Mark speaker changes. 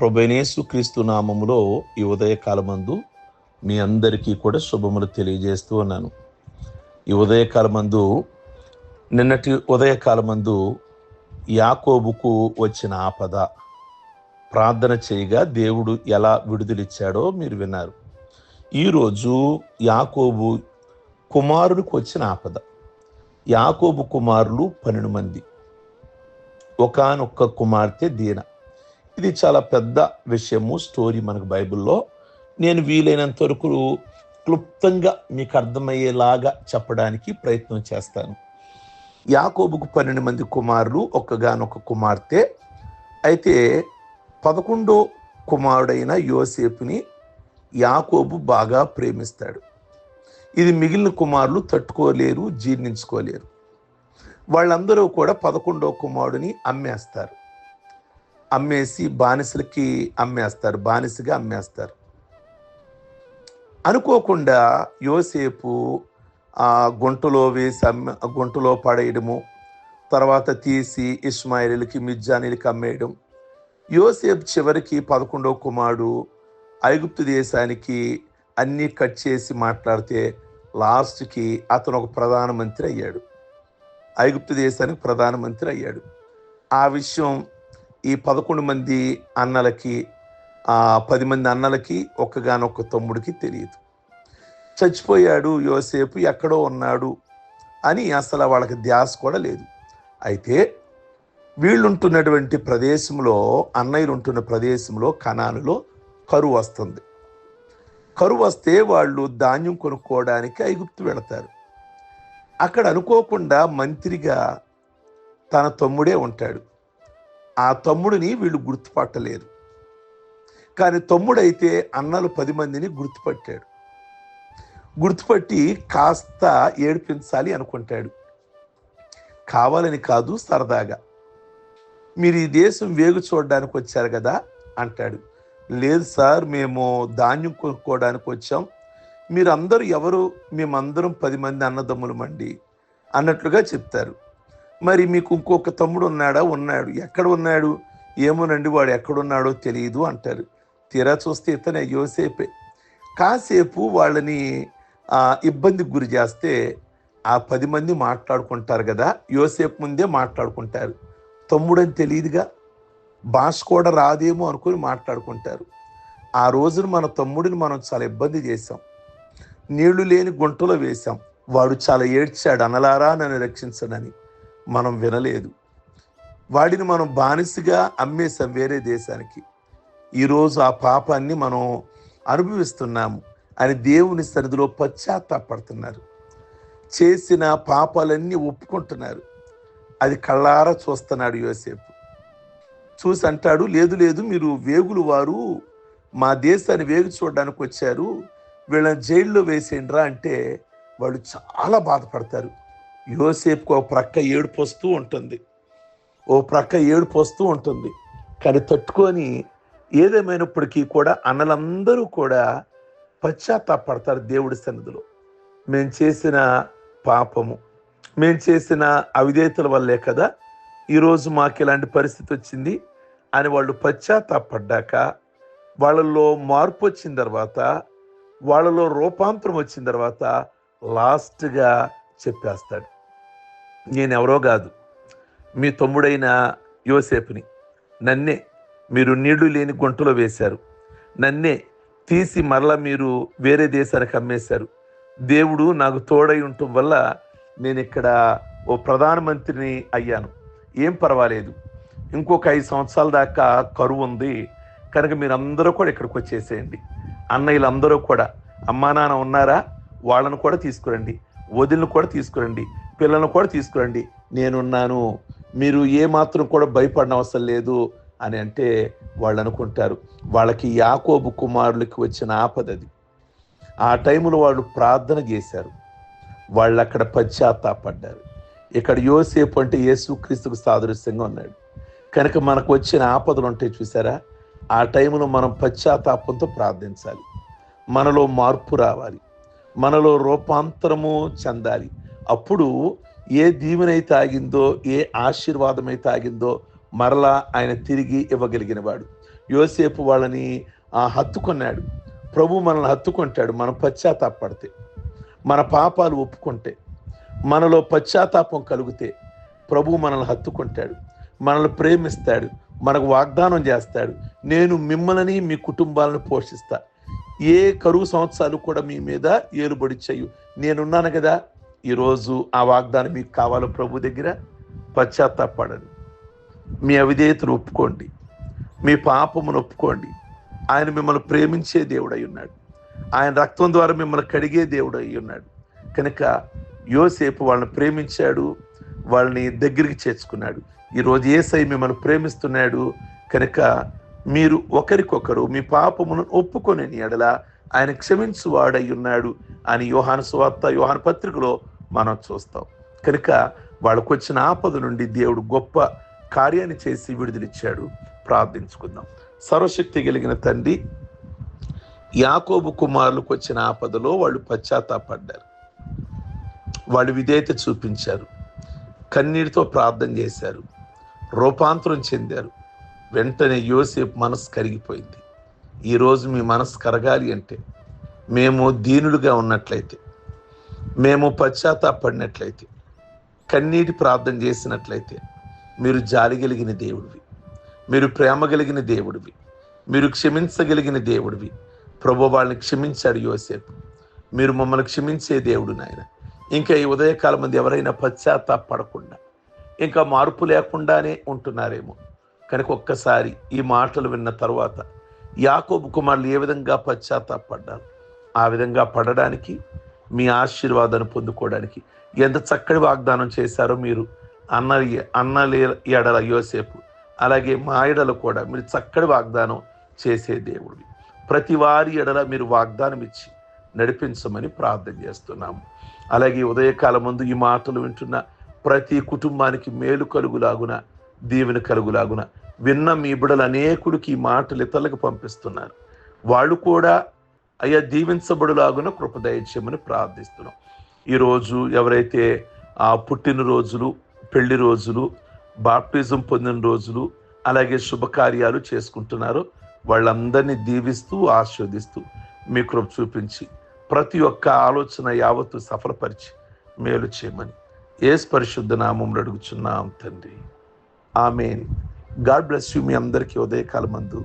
Speaker 1: ప్రభునేసు క్రీస్తు నామములో ఈ ఉదయకాలమందు మీ అందరికీ కూడా శుభములు తెలియజేస్తూ ఉన్నాను. ఈ ఉదయకాలమందు నిన్నటి ఉదయకాలమందు యాకోబుకు వచ్చిన ఆపద ప్రార్థన చేయగా దేవుడు ఎలా విడుదలిచ్చాడో మీరు విన్నారు. ఈరోజు యాకోబు కుమారుడికి వచ్చిన ఆపద. యాకోబు కుమారులు పన్నెండు మంది. ఒకానొక్క కుమార్తె దీన. ఇది చాలా పెద్ద విషయము స్టోరీ మనకు బైబిల్లో. నేను వీలైనంత వరకు క్లుప్తంగా మీకు అర్థమయ్యేలాగా చెప్పడానికి ప్రయత్నం చేస్తాను. యాకోబుకు పన్నెండు మంది కుమారులు ఒక్కగానొక్క కుమార్తె. అయితే పదకొండో కుమారుడైన యోసేపుని యాకోబు బాగా ప్రేమిస్తాడు. ఇది మిగిలిన కుమారులు తట్టుకోలేరు జీర్ణించుకోలేరు. వాళ్ళందరూ కూడా పదకొండో కుమారుడిని అమ్మేస్తారు. అమ్మేసి బానిసలకి అమ్మేస్తారు బానిసగా అమ్మేస్తారు. అనుకోకుండా యోసేపు ఆ గుంటలో వేసి అమ్మ గుంటలో పడేయడము తర్వాత తీసి ఇస్మాయిలకి మిజ్జానీలకి అమ్మేయడం. యోసేపు చివరికి పదకొండవ కుమారుడు ఐగుప్తు దేశానికి అన్నీ కట్ చేసి మాట్లాడితే లాస్ట్కి అతను ఒక ప్రధానమంత్రి అయ్యాడు. ఐగుప్తు దేశానికి ప్రధానమంత్రి అయ్యాడు. ఆ విషయం ఈ పదకొండు మంది అన్నలకి పది మంది అన్నలకి ఒక్కగానొక్క తమ్ముడికి తెలియదు. చచ్చిపోయాడు యోసేపు ఎక్కడో ఉన్నాడు అని అసలు వాళ్ళకి ధ్యాస కూడా లేదు. అయితే వీళ్ళుంటున్నటువంటి ప్రదేశంలో అన్నయ్యలు ఉంటున్న ప్రదేశంలో కణాలలో కరువు వస్తుంది. కరువు వస్తే వాళ్ళు ధాన్యం కొనుక్కోవడానికి ఐగుప్తు వెళతారు. అక్కడ అనుకోకుండా మంత్రిగా తన తమ్ముడే ఉంటాడు. ఆ తమ్ముడిని వీళ్ళు గుర్తుపట్టలేరు కానీ తమ్ముడైతే అన్నలు పది మందిని గుర్తుపట్టాడు. గుర్తుపట్టి కాస్త ఏడిపించాలి అనుకుంటాడు. కావాలని కాదు సరదాగా. మీరు ఈ దేశం వేగు చూడడానికి వచ్చారు కదా అంటాడు. లేదు సార్ మేము ధాన్యం కొనుక్కోవడానికి వచ్చాం. మీరందరూ ఎవరు? మేమందరం పది మంది అన్నదమ్ములమండి అన్నట్లుగా చెప్తారు. మరి మీకు ఇంకొక తమ్ముడు ఉన్నాడా. ఉన్నాడు ఎక్కడ ఉన్నాడు? ఏమోనండి వాడు ఎక్కడున్నాడో తెలియదు అంటారు. తీరా చూస్తే ఇతనే యోసేపే. కాసేపు వాళ్ళని ఇబ్బందికి గురి చేస్తే ఆ పది మంది మాట్లాడుకుంటారు కదా? యోసేపు ముందే మాట్లాడుకుంటారు. తమ్ముడని తెలియదుగా భాష కూడా రాదేమో అనుకుని మాట్లాడుకుంటారు. ఆ రోజున మన తమ్ముడిని మనం చాలా ఇబ్బంది చేశాం. నీళ్ళు లేని గుంటలో వేశాం. వాడు చాలా ఏడ్చాడు. అనలారా నన్ను రక్షించడని మనం వినలేదు. వాడిని మనం బానిసగా అమ్మేశాం వేరే దేశానికి. ఈరోజు ఆ పాపాన్ని మనం అనుభవిస్తున్నాము. అని దేవుని సరిధిలో పశ్చాత్తాపడుతున్నారు. చేసిన పాపాలన్నీ ఒప్పుకుంటున్నారు. అది కళ్ళారా చూస్తున్నాడు యోసేపు. చూసి అంటాడు లేదు లేదు మీరు వేగులు వారు. మా దేశాన్ని వేగు చూడడానికి వచ్చారు. వీళ్ళని జైల్లో వేసేయండిరా అంటే వాళ్ళు చాలా బాధపడతారు. యోసేపుకు ఒక ప్రక్క ఏడుపు వస్తూ ఉంటుంది. ఓ ప్రక్క ఏడుపు వస్తూ ఉంటుంది. కానీ తట్టుకొని ఏదేమైనప్పటికీ కూడా అన్నలందరూ కూడా పశ్చాత్తాపడతారు దేవుడి సన్నిధిలో. మేము చేసిన పాపము మేము చేసిన అవిధేతల వల్లే కదా ఈరోజు మాకు ఇలాంటి పరిస్థితి వచ్చింది అని వాళ్ళు పశ్చాత్తాపడ్డాక వాళ్ళల్లో మార్పు వచ్చిన తర్వాత వాళ్ళలో రూపాంతరం వచ్చిన తర్వాత లాస్ట్గా చెప్పేస్తాడు. నేను ఎవరో కాదు. మీ తమ్ముడైన యోసేపుని. నన్నే మీరు నీళ్ళు లేని గుంటలో వేశారు. నన్నే తీసి మరలా మీరు వేరే దేశానికి అమ్మేశారు. దేవుడు నాకు తోడై ఉండటం వల్ల నేను ఇక్కడ ఓ ప్రధానమంత్రిని అయ్యాను. ఏం పర్వాలేదు. ఇంకొక ఐదు సంవత్సరాల దాకా కరువు ఉంది. కనుక మీరు అందరూ కూడా ఇక్కడికి వచ్చేసేయండి. అన్నయ్యలు అందరూ కూడా అమ్మా నాన్న ఉన్నారా? వాళ్ళను కూడా తీసుకురండి. వదిలిని కూడా తీసుకురండి. పిల్లలను కూడా తీసుకురండి. నేనున్నాను. మీరు ఏ మాత్రం కూడా భయపడిన అవసరం లేదు అని అంటే వాళ్ళు అనుకుంటారు. వాళ్ళకి యాకోబు కుమారులకి వచ్చిన ఆపదది ఆ టైంలో వాళ్ళు ప్రార్థన చేశారు. వాళ్ళు అక్కడ పశ్చాత్తాపడ్డారు. ఇక్కడ యోసేపు అంటే యేసుక్రీస్తుకు సాదృశ్యంగా ఉన్నాడు. కనుక మనకు వచ్చిన ఆపదలు ఉంటాయి చూసారా? ఆ టైంలో మనం పశ్చాత్తాపంతో ప్రార్థించాలి. మనలో మార్పు రావాలి. మనలో రూపాంతరము చెందాలి. అప్పుడు ఏ దీవెనైతే ఆగిందో ఏ ఆశీర్వాదమైతే ఆగిందో మరలా ఆయన తిరిగి ఇవ్వగలిగిన వాడు యోసేపు వాళ్ళని ఆ, హత్తుకున్నాడు. ప్రభు మనల్ని హత్తుకుంటాడు మనం పశ్చాత్తాపడితే. మన పాపాలు ఒప్పుకుంటే. మనలో పశ్చాత్తాపం కలిగితే ప్రభు మనల్ని హత్తుకుంటాడు. మనల్ని ప్రేమిస్తాడు మనకు వాగ్దానం చేస్తాడు. నేను మిమ్మల్ని మీ కుటుంబాలను పోషిస్తా. ఏ కరువు సంవత్సరాలు కూడా మీ మీద ఏలుబడి చేయు. నేనున్నాను కదా. ఈరోజు ఆ వాగ్దానం మీకు కావాలో ప్రభు దగ్గర పశ్చాత్తాపడండి మీ అవిధేయతను ఒప్పుకోండి. మీ పాపమును ఒప్పుకోండి. ఆయన మిమ్మల్ని ప్రేమించే దేవుడై ఉన్నాడు. ఆయన రక్తం ద్వారా మిమ్మల్ని కడిగే దేవుడు అయి ఉన్నాడు. కనుక యోసేపు వాళ్ళని ప్రేమించాడు. వాళ్ళని దగ్గరికి చేర్చుకున్నాడు. ఈరోజు ఏసై మిమ్మల్ని ప్రేమిస్తున్నాడు. కనుక మీరు ఒకరికొకరు మీ పాపమును ఒప్పుకొని ఎడల ఆయన క్షమించువాడై ఉన్నాడు అని యోహాను సువార్త యోహాను పత్రికలో మనం చూస్తాం. కనుక వాళ్ళకు వచ్చిన ఆపద నుండి దేవుడు గొప్ప కార్యాన్ని చేసి విడుదలిచ్చాడు. ప్రార్థించుకుందాం. సర్వశక్తి కలిగిన తండ్రి యాకోబు కుమారులకు వచ్చిన ఆపదలో వాళ్ళు పశ్చాత్తాపడ్డారు. వాళ్ళు విధేయత చూపించారు. కన్నీటితో ప్రార్థన చేశారు. రూపాంతరం చెందారు. వెంటనే యోసేపు మనసు కరిగిపోయింది. ఈరోజు మీ మనసు కరగాలి అంటే మేము దీనులుగా ఉన్నట్లయితే మేము పశ్చాత్తాపడినట్లయితే కన్నీటి ప్రార్థన చేసినట్లయితే మీరు జాలి కలిగిన దేవుడివి మీరు ప్రేమ కలిగిన దేవుడివి మీరు క్షమించగలిగిన దేవుడివి. ప్రభు వాళ్ళని క్షమించాడు యోసేపు. మీరు మమ్మల్ని క్షమించే దేవుడు నాయన. ఇంకా ఈ ఉదయకాలం మంది ఎవరైనా పశ్చాత్తాపడకుండా ఇంకా మార్పు లేకుండానే ఉంటున్నారేమో. కనుక ఒక్కసారి ఈ మాటలు విన్న తర్వాత యాకోబు కుమారులు ఏ విధంగా పశ్చాత్తాపడ్డారు? ఆ విధంగా పడడానికి మీ ఆశీర్వాదాన్ని పొందుకోవడానికి. ఎంత చక్కటి వాగ్దానం చేశారో మీరు అన్న అన్న ఎడల యోసేపు అలాగే మా ఎడలు కూడా మీరు చక్కటి వాగ్దానం చేసే దేవుడివి. ప్రతి వారి ఎడల మీరు వాగ్దానం ఇచ్చి నడిపించమని ప్రార్థన చేస్తున్నాము. అలాగే ఉదయకాలం ముందు ఈ మాటలు వింటున్న ప్రతి కుటుంబానికి మేలు కలుగులాగున దీవెన కలుగులాగున విన్న మీ బిడలు అనేకుడికి ఈ మాటలు ఇతరులకు పంపిస్తున్నారు. వాళ్ళు కూడా అయ్యా దీవించబడులాగున కృపదయచేయమని ప్రార్థిస్తున్నాం. ఈరోజు ఎవరైతే ఆ పుట్టినరోజులు పెళ్ళి రోజులు బాప్టిజం పొందిన రోజులు అలాగే శుభకార్యాలు చేసుకుంటున్నారో వాళ్ళందరినీ దీవిస్తూ ఆస్వాదిస్తూ మీ కృప చూపించి ప్రతి ఒక్క ఆలోచన యావత్తు సఫలపరిచి మేలు చేయమని ఏసు పరిశుద్ధ నామంలో అడుగుచున్నాం తండ్రి. ఆమె గాడ్ బ్లెస్ యూ మీ అందరికీ ఉదయకాలమందు.